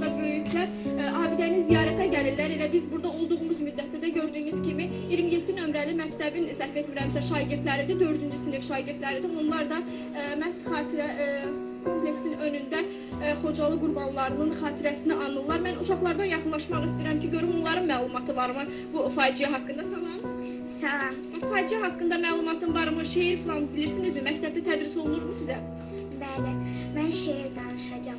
şagirdlər e, abidəni ziyarətə gəlirlər. Elə biz burada olduğumuz müddətdə də gördüyünüz kimi 27 nömrəli məktəbin səhv etmirəmsə şagirdləridir, 4-cü sinif şagirdləridir. Onlar da e, məhz xatirə e, kompleksin önündə e, Xocalı qurbanlarının xatirəsini anırlar. Mən uşaqlardan yaxınlaşmaq istəyirəm ki, görüm onların məlumatı varmı bu faciə haqqında. Salam. Salam. Faciə haqqında məlumatın varmı? Şeir falan bilirsinizmi? Məktəbdə tədris olunurmu sizə? Bəli, mən şeir danışacağam.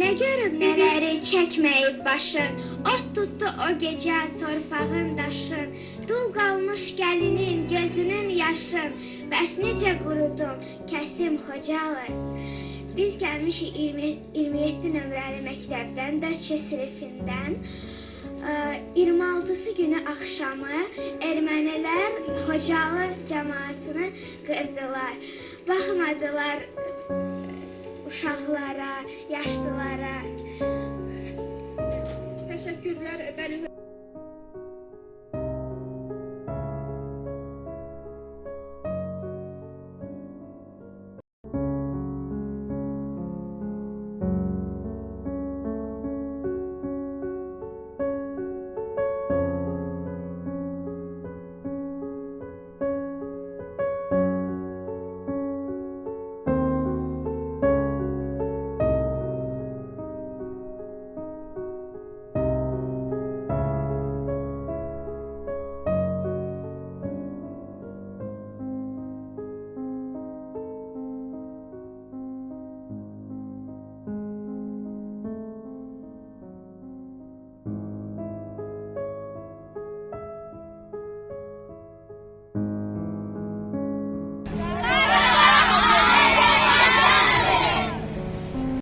Nə görüb nələri çəkməyib başın, ot tutdu o gecə torpağın daşın, dul qalmış gəlinin gözünün yaşın, bəs necə qurudum kəsim Xocalı. Biz gəlmişik 20, 27 nömrəli məktəbdən, 4C sinifindən. Ə, 26-sı günü axşamı ermənilər Xocalı cəmaatını qırdılar. Baxmadılar uşaqlara, yaşlılara. Təşəkkürlər. Bəli,